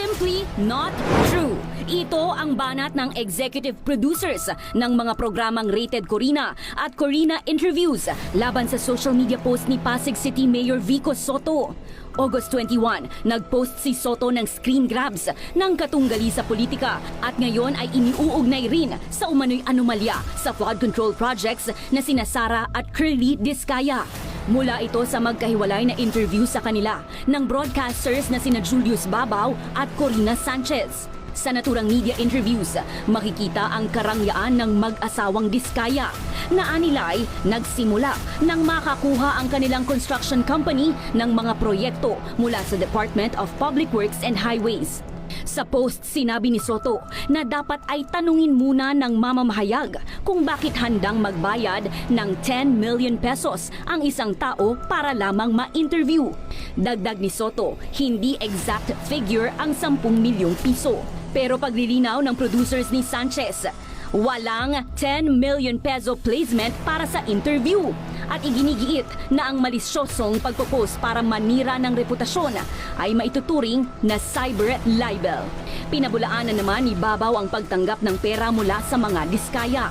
Simply not true. Ito ang banat ng executive producers ng mga programang Rated Corina at Corina Interviews laban sa social media post ni Pasig City Mayor Vico Soto. August 21, nagpost si Soto ng screen grabs ng katunggali sa politika at ngayon ay iniuugnay rin sa umano'y anomalya sa flood control projects na sina Sara at Curly Discaya. Mula ito sa magkahiwalay na interview sa kanila ng broadcasters na sina Julius Babaw at Corina Sanchez. Sa naturang media interviews, makikita ang karangyaan ng mag-asawang Diskaya na anilay nagsimula nang makakuha ang kanilang construction company ng mga proyekto mula sa Department of Public Works and Highways. Sa post, sinabi ni Soto na dapat ay tanungin muna ng mamamahayag kung bakit handang magbayad ng 10 million pesos ang isang tao para lamang ma-interview. Dagdag ni Soto, hindi exact figure ang 10 milyong piso. Pero paglilinaw ng producers ni Sanchez, walang 10 million peso placement para sa interview. At iginigiit na ang malisyosong pagpopost para manira ng reputasyon ay maituturing na cyber libel. Pinabulaanan naman ni Babaw ang pagtanggap ng pera mula sa mga diskaya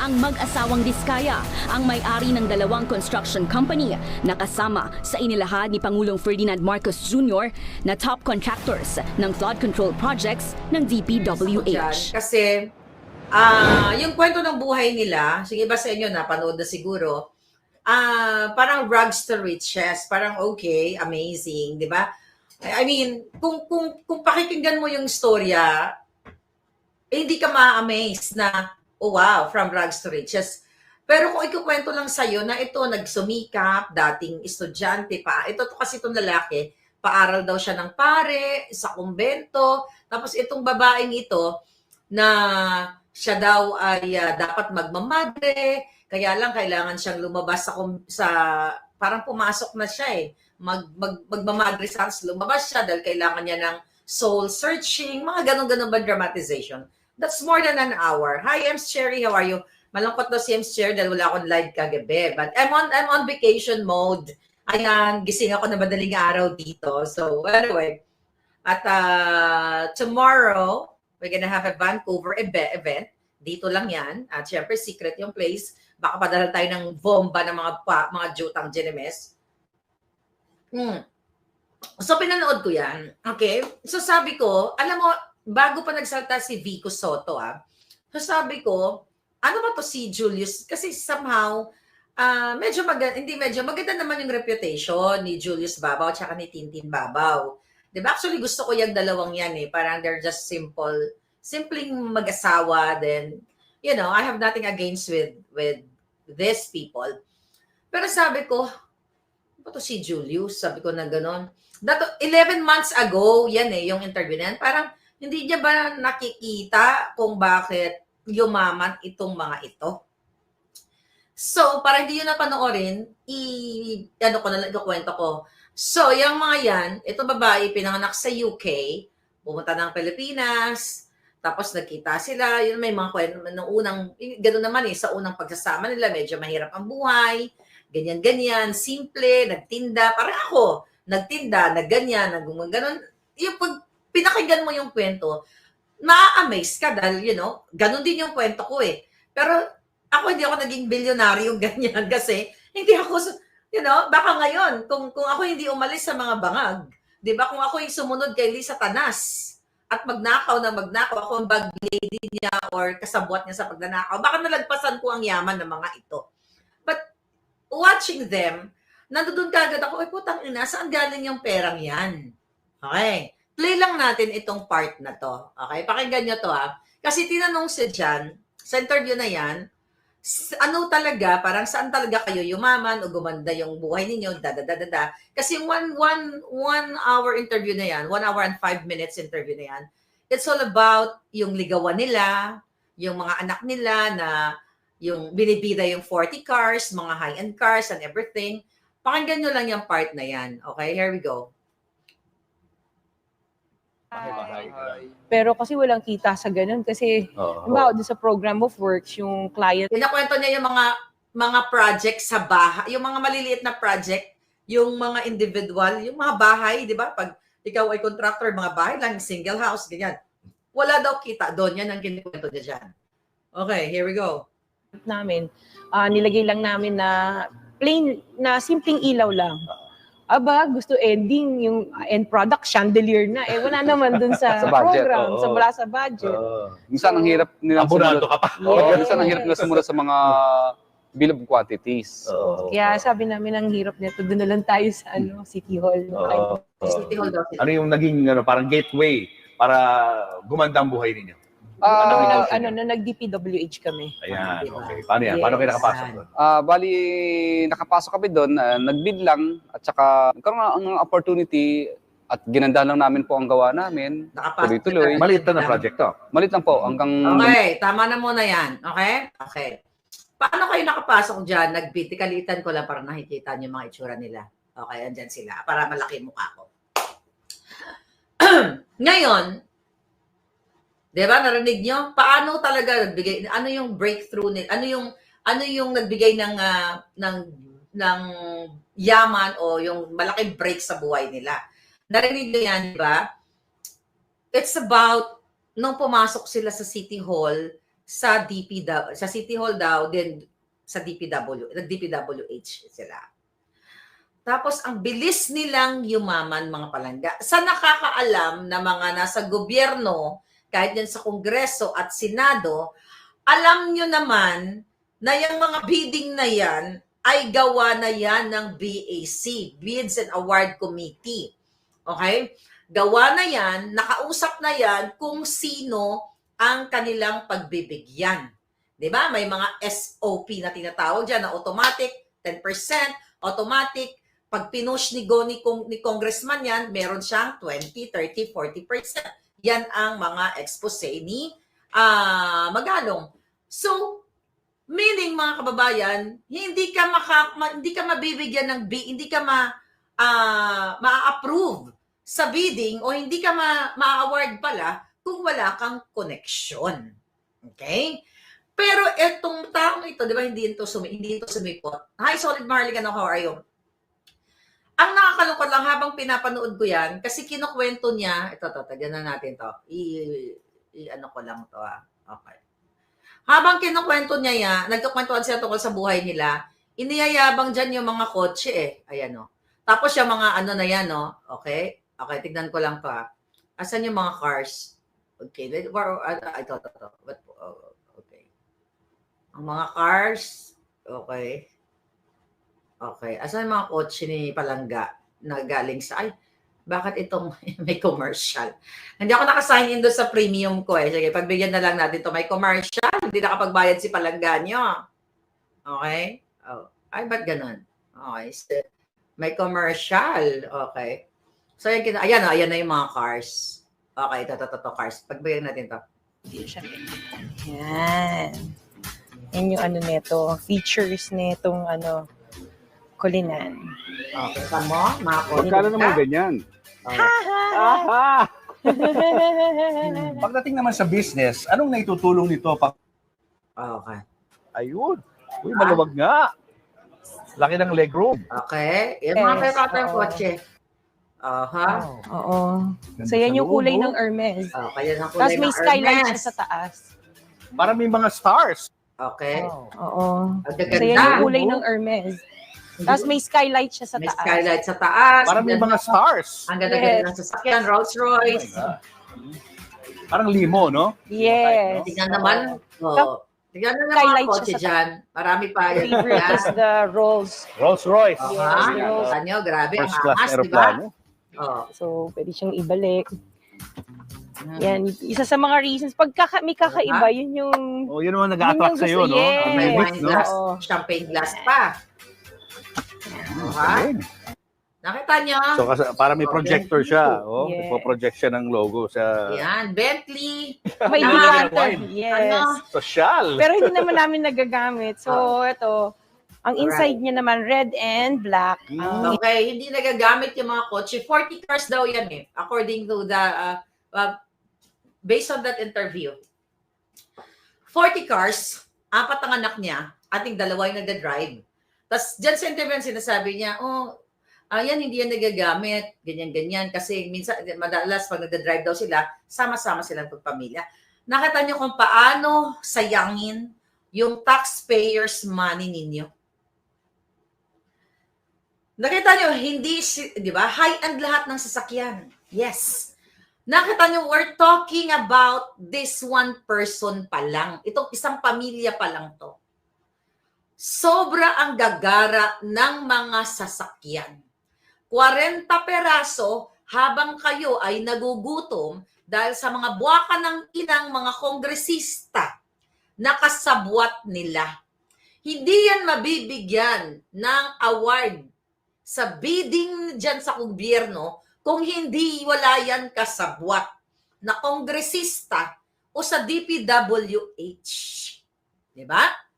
ang mag-asawang Diskaya, ang may-ari ng dalawang construction company na kasama sa inilahad ni Pangulong Ferdinand Marcos Jr. na top contractors ng flood control projects ng DPWH. Kasi, ah yung kwento ng buhay nila, sige ba sa inyo, napanood na siguro, ah parang rags to riches, parang okay, amazing, di ba? I mean, kung, kung, kung pakikinggan mo yung storya, eh, hindi ka ma-amaze na, oh wow, from rags to riches. Pero kung ikukwento lang sa'yo na ito, nagsumikap, dating estudyante pa, ito to kasi itong lalaki, paaral daw siya ng pare, sa kumbento, tapos itong babaeng ito, na siya daw ay ah, dapat magmamadre, kaya lang kailangan siyang lumabas sa, sa parang pumasok na siya eh. Mag, mag, magmamadre sa lumabas siya dahil kailangan niya ng soul searching, mga ganun-ganun ba dramatization. That's more than an hour. Hi, Ems Cherry, how are you? Malungkot daw si Ems Cherry dahil wala akong live kagabi. But I'm on, I'm on vacation mode. Ayan, gising ako na madaling araw dito. So, anyway. At uh, tomorrow, we're gonna have a Vancouver event. Dito lang yan. At syempre, secret yung place. Baka padala tayo ng bomba ng mga pa, mga jutang Genemes. Hmm. So, pinanood ko yan. Okay? So, sabi ko, alam mo, bago pa nagsalta si Vico Soto, ah, so sabi ko, ano ba to si Julius? Kasi somehow, ah medyo maganda, hindi medyo, maganda naman yung reputation ni Julius Babaw at ni Tintin Babaw. Di ba? Actually, gusto ko yung dalawang yan eh. Parang they're just simple, simpleng mag-asawa. Then, you know, I have nothing against with with these people. Pero sabi ko, ano to si Julius? Sabi ko na gano'n. Dato, 11 months ago, yan eh, yung interview na yan. Parang, hindi niya ba nakikita kung bakit yumaman itong mga ito? So, para hindi yun napanoorin, i, ano ko na lang, ikukwento ko. So, yung mga yan, ito babae, pinanganak sa UK, pumunta ng Pilipinas, tapos nagkita sila, yun may mga kwento, nung unang, gano'n naman eh, sa unang pagsasama nila, medyo mahirap ang buhay, ganyan-ganyan, simple, nagtinda, parang ako, nagtinda, nagganyan, nagumaganon. Yung pag pinakinggan mo yung kwento, ma-amaze ka dahil, you know, ganun din yung kwento ko eh. Pero ako hindi ako naging bilyonaryo ganyan kasi hindi ako, you know, baka ngayon, kung, kung ako hindi umalis sa mga bangag, di ba, kung ako yung sumunod kay Lisa Tanas, at magnakaw na magnakaw, ako ang bag lady niya or kasabwat niya sa pagnanakaw, baka nalagpasan ko ang yaman ng mga ito. But watching them, nandoon ka agad ako, ay putang ina, saan galing yung perang yan? Okay. Play lang natin itong part na to. Okay? Pakinggan nyo to ha. Kasi tinanong si Jan, sa interview na yan, ano talaga, parang saan talaga kayo yumaman o gumanda yung buhay ninyo, da da da da da. Kasi one, one, one hour interview na yan, one hour and five minutes interview na yan, it's all about yung ligawan nila, yung mga anak nila na yung binibida yung 40 cars, mga high-end cars and everything. Pakinggan nyo lang yung part na yan. Okay, here we go. Pero kasi walang kita sa ganun kasi Oo. halimbawa doon sa program of works, yung client Pinakwento niya yung mga mga project sa bahay, yung mga maliliit na project, yung mga individual, yung mga bahay, di ba? Pag ikaw ay contractor, mga bahay lang, single house, ganyan. Wala daw kita doon. Yan ang kinikwento niya dyan. Okay, here we go. namin, ah, nilagay lang namin na plain, na simpleng ilaw lang. Aba, gusto ending, yung end product, chandelier na. Eh, wala naman dun sa, Sa budget, program, oo. sa wala sa budget. Oo. minsan ang hirap nilang Abonado ka pa. Oo, Yes. minsan ang hirap nila sumunod sa mga bill of quantities. Oo. Kaya sabi namin, ang hirap nito, doon na lang tayo sa ano, City Hall. Oo. City Hall daw. Ano yung naging ano, parang gateway para gumanda ang buhay ninyo? Ah, ano, Ano, ano, no, nag-DPWH kami. Ayan, Diba? okay. Paano yan? Paano kayo Yes. nakapasok doon? Ah, bali nakapasok kami doon, ah, nagbid lang at saka nagkaroon ng opportunity at ginanda lang namin po ang gawa namin. Nakapasok. Tuloy-tuloy. Maliit na na project to. Malit lang po hanggang Okay, tama na muna yan. Okay? Okay. Paano kayo nakapasok dyan? Nagbiti, kalitan ko lang para nakikita niyo mga itsura nila. Okay, andyan sila. Para malaki mukha ko. Ngayon, di ba, narinig nyo? Paano talaga nagbigay, ano yung breakthrough nila? Ano yung, ano yung nagbigay ng, ah, ng, ng yaman o yung malaking break sa buhay nila? Narinig nyo yan, di ba? It's about nung pumasok sila sa City Hall, sa DPW, sa City Hall daw, then sa DPW, nag-DPWH sila. Tapos, ang bilis nilang yumaman mga palangga. Sa nakakaalam na mga nasa gobyerno, kahit yan sa Kongreso at Senado, alam nyo naman na yung mga bidding na yan ay gawa na yan ng BAC, Bids and Award Committee. Okay? Gawa na yan, nakausap na yan kung sino ang kanilang pagbibigyan. 'Di ba? May mga SOP na tinatawag diyan na automatic 10%, automatic pag pinush ni go ni, congressman yan, meron siyang 20, 30, 40%. Yan ang mga expose ni ah Magalong. So, meaning mga kababayan, hindi ka maka, ma- hindi ka mabibigyan ng B, hindi ka ma ah, ma-approve sa bidding o hindi ka ma- ma-award pala kung wala kang connection. Okay? Pero etong taong ito, di ba, hindi ito, sumi, hindi ito sumipot. Hi, Solid Marligan, how are you? Ang nakakalungkot lang habang pinapanood ko yan, kasi kinukwento niya, ito, to, tagyan na natin to. I, i ano ko lang to, ah. Okay. Habang kinukwento niya yan, nagkukwentuhan siya tungkol sa buhay nila, iniyayabang dyan yung mga kotse eh. Ayan o. Tapos yung mga ano na yan, no? Okay? Okay, tignan ko lang to, ah. Asan yung mga cars? Okay, let- or, uh, ito, ito, ito. What, oh, okay. Ang mga cars, okay. Okay. Asan mga kotse ni Palangga na galing sa, ay, bakit itong may commercial? Hindi ako nakasign in doon sa premium ko eh. Sige, pagbigyan na lang natin to May commercial. Hindi nakapagbayad si Palangga nyo. Okay? Oh. Ay, ba't ganun? Okay. So, may commercial. Okay. So, yan, kina- ayan, oh, ayan na yung mga cars. Okay, ito, ito, ito, ito, cars. Pagbigyan natin to. Yan. Yan yung ano neto, features netong ano, kulinan. Okay, tamo, mga kotse. Magkano naman ganyan? Aha! Pagdating naman sa business, anong naitutulong nito? Pa- Okay. Ayun. Uy, maluwag nga. Laki ng legroom. Okay. Yan mga Yes, pekata yung oo. kotse. Aha. Oo. So yan sa yung kulay ng oh. Hermes. Okay, yan ang kulay Tapos may ng skylight siya Hermes. sa taas. Parang may mga stars. Okay. Oo. Ang So yan yung kulay ng Hermes. Tapos may skylight siya sa May taas. skylight sa taas. Parang may mga stars. Ang ganda-ganda Yes. ng sasakyan, Rolls Oh Royce. God. Parang limo, no? Yes. Tingnan naman. Oh. Tingnan na naman Skylight ang kotse dyan. Marami pa yan. Favorite is the Rolls. Rolls Royce. Aha. Yes, Rolls. Ano, grabe. First class ba? aeroplano. Oh. So, pwede siyang ibalik. Yan, isa sa mga reasons. Pag kaka, may kakaiba, yun yung... Oh, yun naman yun nag-attract sa'yo, no? Yes. May wine no? glass, Oo. champagne glass pa. Aha. Ayun. Nakita niyo? So, kasi, para may projector siya. Oh, Yes. Ipo-project siya ng logo sa Yan, Bentley. May Ah, decanter. wine. Yes. Ano? social. Pero hindi naman namin nagagamit. So, Ah. ito, ang inside niya naman, red and black. Ang Okay, hindi nagagamit yung mga kotse. 40 cars daw yan eh, according to the, uh, uh, based on that interview. 40 cars, apat ang anak niya, ating dalawa yung nagda-drive. Tapos dyan sa interview, sinasabi niya, oh, ayan, hindi yan nagagamit, ganyan-ganyan. Kasi minsan, madalas pag nagda-drive daw sila, sama-sama silang pagpamilya. Nakita niyo kung paano sayangin yung taxpayers' money ninyo. Nakita niyo, hindi, di ba, high-end lahat ng sasakyan. Yes. Nakita niyo, we're talking about this one person pa lang. Itong isang pamilya pa lang to. Sobra ang gagara ng mga sasakyan. 40 peraso habang kayo ay nagugutom dahil sa mga buwaka ng inang mga kongresista na kasabwat nila. Hindi yan mabibigyan ng award sa bidding dyan sa gobyerno kung hindi wala yan kasabwat na kongresista o sa DPWH. Di ba?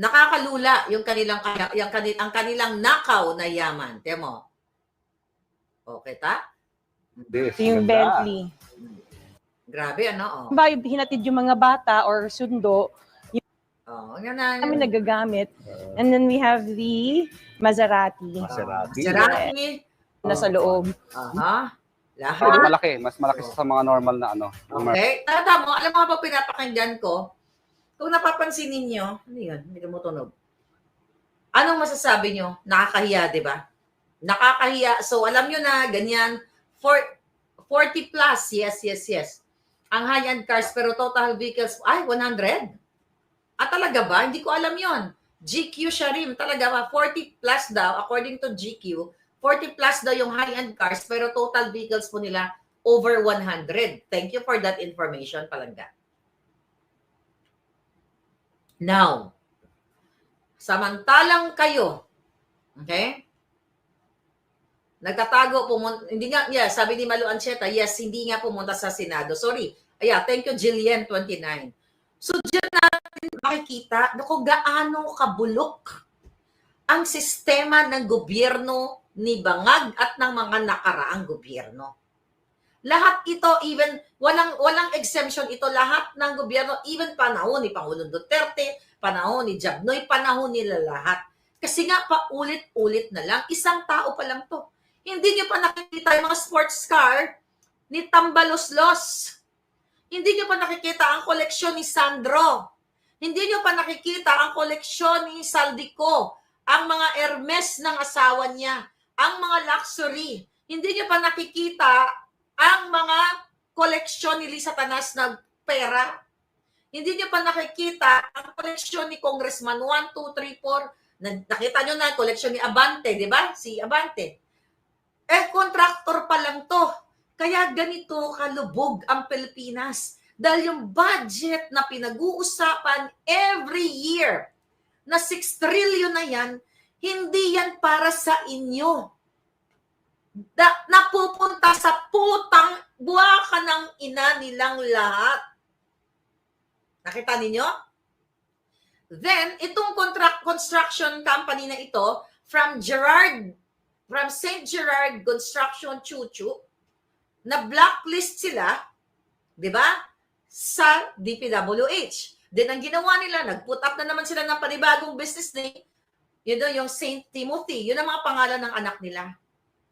Nakakalula yung kanilang yung kanil, ang kanilang nakaw na yaman. Temo. Okay ta? This, yung. Bentley. Grabe ano oh. Ba, hinatid yung mga bata or sundo, Oh, yan na. kami nagagamit. And then we have the Maserati Maserati. Saraki. na sa loob. Aha. Medyo Lahat. malaki, mas malaki siya sa mga normal na ano. Okay. Tata mo, alam mo ba pinapakinggan ko? Kung napapansin ninyo, ano yun? Hindi tumutunog. Anong masasabi nyo? Nakakahiya, di ba? Nakakahiya. So, alam nyo na, ganyan, for, 40 plus, yes, yes, yes. Ang high-end cars, pero total vehicles, ay, 100. Ah, talaga ba? Hindi ko alam yon. GQ siya rin. Talaga ba? 40 plus daw, according to GQ, 40 plus daw yung high-end cars, pero total vehicles po nila over 100. Thank you for that information, Palangga. Now, samantalang kayo, okay? Nagtatago, pumunta, hindi nga, yeah, sabi ni Malu Ancheta, yes, hindi nga pumunta sa Senado. Sorry. Aya, thank you, Jillian, 29. So, dyan natin makikita na kung gaano kabulok ang sistema ng gobyerno ni Bangag at ng mga nakaraang gobyerno. Lahat ito, even, walang, walang exemption ito, lahat ng gobyerno, even panahon ni Pangulong Duterte, panahon ni Jabnoy, panahon nila lahat. Kasi nga, paulit-ulit na lang, isang tao pa lang to. Hindi nyo pa nakikita yung mga sports car ni Tambaloslos. Hindi nyo pa nakikita ang koleksyon ni Sandro. Hindi nyo pa nakikita ang koleksyon ni Saldico, ang mga Hermes ng asawa niya, ang mga luxury. Hindi nyo pa nakikita ang mga koleksyon ni Lisa Tanas na pera. Hindi nyo pa nakikita ang koleksyon ni Congressman 1, 2, 3, 4. Na- Nakita nyo na koleksyon ni Abante, di ba? Si Abante. Eh, contractor pa lang to. Kaya ganito kalubog ang Pilipinas. Dahil yung budget na pinag-uusapan every year na 6 trillion na yan, hindi yan para sa inyo. Da, napupunta sa putang buwaka ng ina nilang lahat. Nakita ninyo? Then, itong contract construction company na ito, from Gerard, from St. Gerard Construction Chuchu, na blacklist sila, di ba, sa DPWH. Then, ang ginawa nila, nag-put up na naman sila ng panibagong business name, yun daw yung St. Timothy. Yun ang mga pangalan ng anak nila.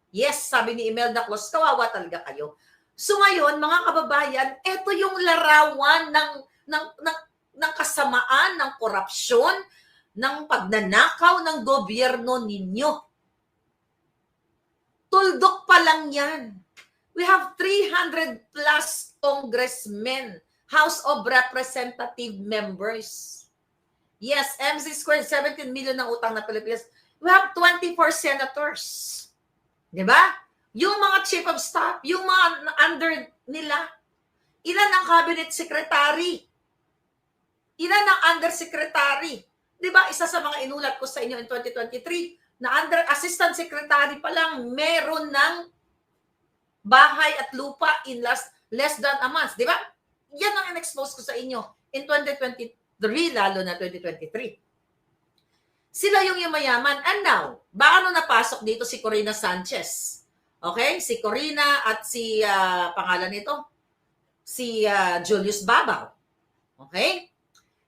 Yes, sabi ni Imelda Clos, kawawa talaga kayo. So ngayon, mga kababayan, ito yung larawan ng, ng, ng, ng kasamaan, ng korupsyon, ng pagnanakaw ng gobyerno ninyo. Tuldok pa lang yan. We have 300 plus congressmen, House of Representative members. Yes, MZ Square, 17 million ng utang na Pilipinas. We have 24 senators. Di ba? Yung mga chief of staff, yung mga under nila, ilan ang cabinet secretary? Ilan ang undersecretary? Di ba, isa sa mga inulat ko sa inyo in 2023, na under assistant secretary pa lang, meron ng bahay at lupa in less, less than a month. Di ba? Yan ang in-expose ko sa inyo in 2023, lalo na 2023. Sila yung yumayaman. And now, baka nung napasok dito si Corina Sanchez. Okay? Si Corina at si, ah, pangalan nito, si ah, Julius Babaw. Okay?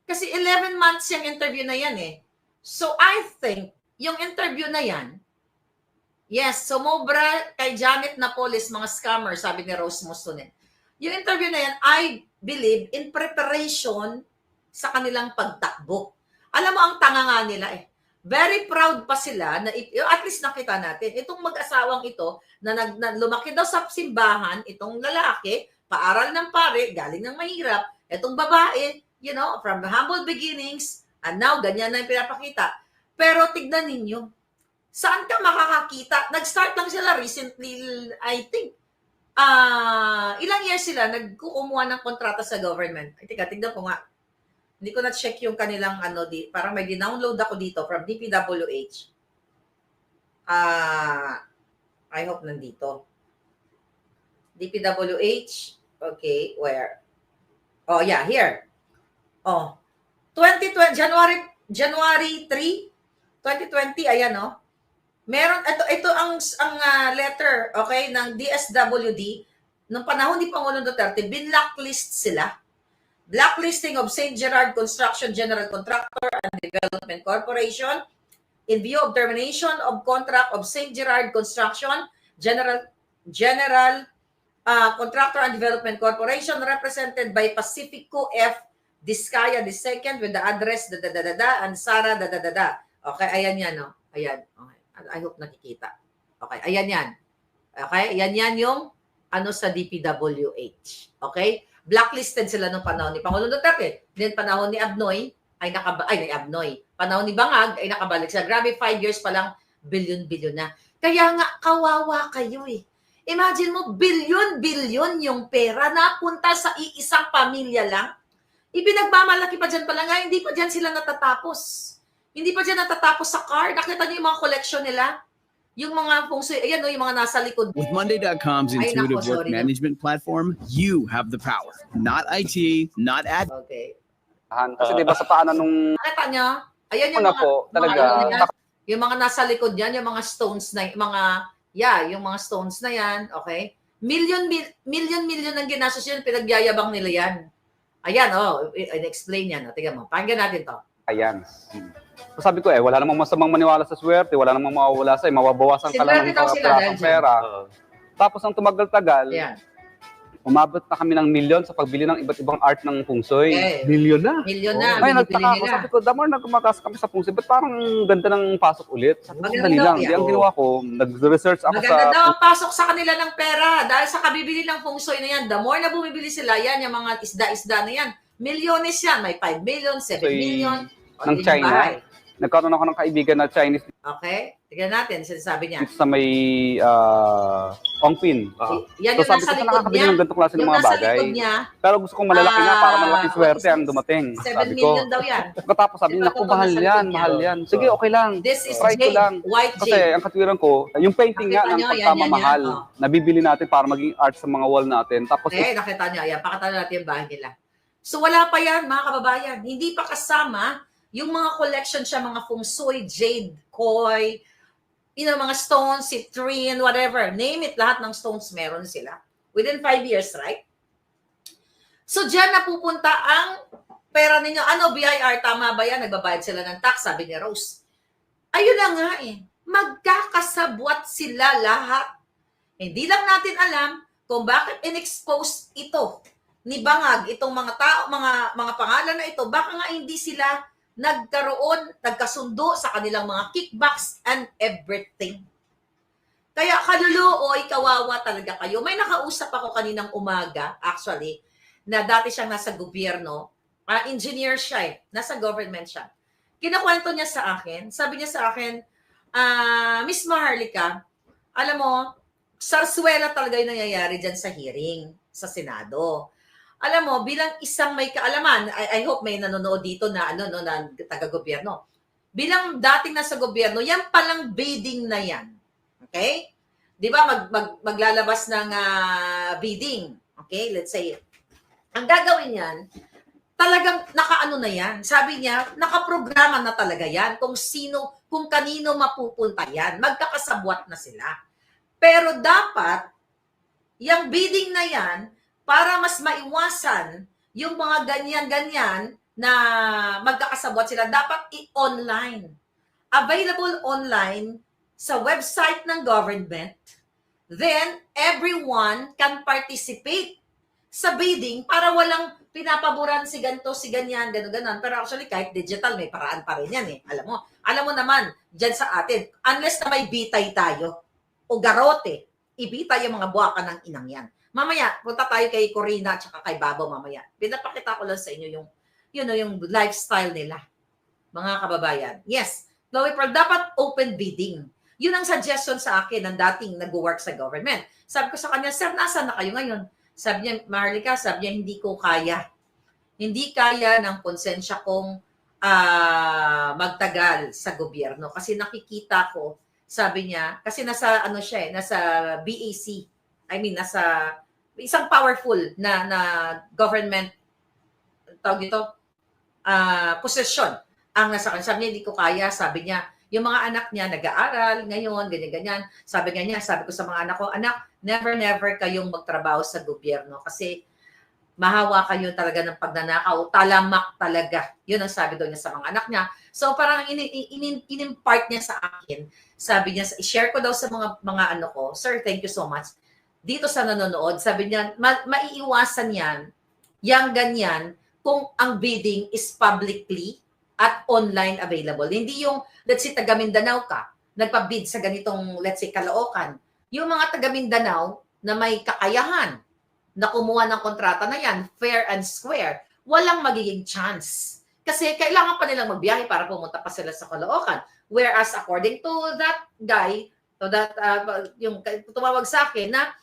Kasi 11 months yung interview na yan eh. So I think, yung interview na yan, Yes, sumobra kay Janet Napoles, mga scammer, sabi ni Rose Mustonen. Yung interview na yan, I believe, in preparation sa kanilang pagtakbo. Alam mo, ang tanga nga nila eh. Very proud pa sila na if- at least nakita natin itong mag-asawang ito na, nag, na lumaki daw sa simbahan itong lalaki paaral ng pare galing ng mahirap itong babae you know from the humble beginnings and now ganyan na yung pinapakita. Pero tignan ninyo saan ka makakakita? Nag-start lang sila recently I think ah ilang years sila nagkukumuha ng kontrata sa government? Ay tika tignan ko nga hindi ko na-check yung kanilang ano, di, parang may dinownload ako dito from DPWH. Ah, I hope nandito. DPWH, okay, where? Oh, yeah, here. Oh, 2020, January, January 3, 2020, ayan oh. Meron, ito, ito ang, ang ah, letter, okay, ng DSWD, nung panahon ni Pangulong Duterte, binlocklist sila blacklisting of St. Gerard Construction General Contractor and Development Corporation in view of termination of contract of St. Gerard Construction General General uh, Contractor and Development Corporation represented by Pacifico F. Discaya II with the address da da da da da and Sara da da da da. Okay, ayan yan, no? Ayan. Okay. I hope nakikita. Okay, ayan yan. Okay, ayan yan yung ano sa DPWH. Okay? Blacklisted sila nung panahon ni Pangulong Duterte. Then panahon ni Abnoy ay nakaba ay ni Abnoy. Panahon ni Bangag ay nakabalik siya. Grabe, five years pa lang, bilyon-bilyon na. Kaya nga, kawawa kayo eh. Imagine mo, bilyon-bilyon yung pera na punta sa iisang pamilya lang. Ibinagmamalaki pa dyan pala nga, hindi pa dyan sila natatapos. Hindi pa dyan natatapos sa car. Nakita niyo yung mga collection nila? Yung mga feng shui, ayan o, yung mga nasa likod. With Monday.com's Ay, nako, intuitive work sorry. management platform, you have the power, not IT, not ad. Okay. Kasi di ba sa paanan nung Nakita niyo? Ayan yung una mga, po, talaga, mga, ano na yan, yung mga nasa likod yan, yung mga stones na, mga, yeah, yung mga stones na yan, okay? Million, mil, million, million ang ginastos yun, pinagyayabang nila yan. Ayan, oh, i- i-explain yan. Oh. Tingnan mo, pakinggan natin to. Ayan. So sabi ko eh, wala namang masamang maniwala sa swerte, wala namang mawawala sa'yo, mababawasan ka lang ng dyan. pera. Oo. Tapos ang tumagal-tagal, Ayan. umabot na kami ng milyon sa pagbili ng iba't ibang art ng feng shui. Okay. Million na. Million na, Ay, binibili nagtaka ako. Sabi ko, the more na gumataas kami sa feng shui, ba't parang ganda ng pasok ulit? Sabi ko, Maganda dali lang. Di ang ginawa ko, nag-research ako Maganda sa... daw ang pasok sa kanila ng pera. Dahil sa kabibili ng feng shui na yan, the more na bumibili sila, yan, yung mga isda-isda na yan. Milyones yan. May 5 million, 7 Feng Shui million. Ng China. bahay. Nagkaroon ako ng kaibigan na Chinese Okay? Tignan natin, sinasabi niya. dito sa may uh, Ongpin. Oo. Yan So yung sabi nasa ko, sa likod nakakabili niya. ng ganitong klase ng mga nasa bagay. niya, Pero gusto kong malalaki na para Ah, malaking swerte ang dumating. 7 Sabi ko. million daw yan. Pagkatapos sabi niya, Ito, naku, ito, mahal nasa yan, likod niya. mahal yan. Sige, okay lang. This is Try ko jade, lang. white Kasi jade. ang katwiran ko, yung painting nga Nakita ng niyo, yan, pagkamamahal, yan, yan. Oh. nabibili natin para maging art sa mga wall natin. Tapos, Eh, nakita niyo, ayan, pakatala natin yung bahay nila. So wala pa yan, mga kababayan. Hindi pa kasama yung mga collection siya, mga feng shui, jade, koi, you know, mga stones, citrine, whatever. Name it, lahat ng stones meron sila. Within five years, right? So dyan napupunta ang pera ninyo. Ano, BIR, tama ba yan? Nagbabayad sila ng tax, sabi ni Rose. Ayun na nga eh. Magkakasabwat sila lahat. Hindi lang natin alam kung bakit in-expose ito ni Bangag, itong mga tao, mga mga pangalan na ito, baka nga hindi sila nagkaroon, nagkasundo sa kanilang mga kickbacks and everything. Kaya kaluluoy, kawawa talaga kayo. May nakausap ako kaninang umaga, actually, na dati siyang nasa gobyerno, ah, engineer siya eh, nasa government siya. Kinakwento niya sa akin, sabi niya sa akin, ah, Miss Maharlika, alam mo, sarswela talaga yung nangyayari dyan sa hearing sa Senado. Alam mo, bilang isang may kaalaman, I, I hope may nanonood dito na ano no na taga-gobyerno. Bilang dating nasa gobyerno, yan palang bidding na yan. Okay? 'Di ba mag, mag maglalabas ng ah, bidding. Okay? Let's say ang gagawin niyan, talagang nakaano na yan. Sabi niya, nakaprograma na talaga yan kung sino, kung kanino mapupunta yan. Magkakasabwat na sila. Pero dapat, yung bidding na yan, para mas maiwasan yung mga ganyan-ganyan na magkakasabwat sila, dapat i-online. Available online sa website ng government, then everyone can participate sa bidding para walang pinapaboran si ganto, si ganyan, gano'n, gano'n. Pero actually, kahit digital, may paraan pa rin yan eh. Alam mo, alam mo naman, dyan sa atin, unless na may bitay tayo, o garote, ibitay yung mga buwaka ng inang yan. Mamaya, punta tayo kay Corina at saka kay Babo mamaya. Pinapakita ko lang sa inyo yung, you know, yung lifestyle nila. Mga kababayan. Yes, Chloe Pearl, dapat open bidding. Yun ang suggestion sa akin ng dating nag-work sa government. Sabi ko sa kanya, Sir, nasaan na kayo ngayon? Sabi niya, Maharlika, sabi niya, hindi ko kaya. Hindi kaya ng konsensya kong ah, magtagal sa gobyerno. Kasi nakikita ko, sabi niya, kasi nasa, ano siya eh, nasa BAC. I mean, nasa isang powerful na, na government, tawag ito, ah, posisyon ang nasa kanya. Sabi niya, hindi ko kaya. Sabi niya, yung mga anak niya nag-aaral ngayon, ganyan-ganyan. Sabi nga niya, sabi ko sa mga anak ko, anak, never, never kayong magtrabaho sa gobyerno kasi mahawa kayo talaga ng pagnanakaw, talamak talaga. Yun ang sabi daw niya sa mga anak niya. So parang in, in, in-impart niya sa akin, sabi niya, i-share ko daw sa mga mga ano ko, Sir, thank you so much. Dito sa nanonood, sabi niya, ma- maiiwasan yan, yang ganyan, kung ang bidding is publicly at online available. Hindi yung, let's say, taga Mindanao ka, nagpa-bid sa ganitong, let's say, Caloocan. Yung mga taga Mindanao na may kakayahan na kumuha ng kontrata na yan, fair and square, walang magiging chance. Kasi kailangan pa nilang magbiyahe para pumunta pa sila sa Caloocan. Whereas according to that guy, to that, uh, yung tumawag sa akin na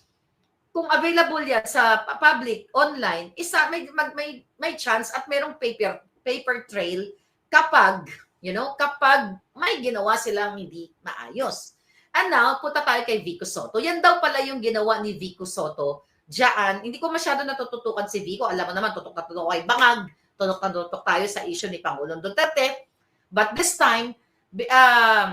kung available yan sa public online, isa may mag, may may chance at merong paper paper trail kapag you know, kapag may ginawa silang hindi maayos. And now, punta tayo kay Vico Soto. Yan daw pala yung ginawa ni Vico Soto diyan. Hindi ko masyado natututukan si Vico. Alam mo naman, tutok na tutok kay Bangag. Tutok na tutok tayo sa issue ni Pangulong Duterte. But this time, um,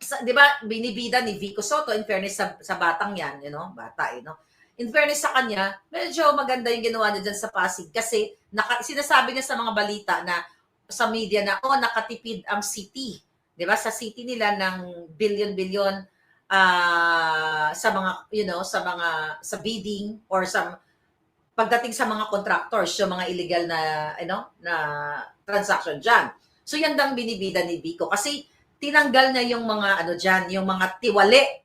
sa, di ba, binibida ni Vico Soto, in fairness sa, sa batang yan, you know, bata, you know, in fairness sa kanya, medyo maganda yung ginawa niya dyan sa Pasig kasi naka, sinasabi niya sa mga balita na sa media na, oh, nakatipid ang city. Di ba? Sa city nila ng billion-billion ah, sa mga, you know, sa mga, sa bidding or sa, pagdating sa mga contractors, yung mga illegal na, you know, na transaction dyan. So, yan daw ang binibida ni Vico. Kasi, tinanggal niya yung mga, ano dyan, yung mga tiwali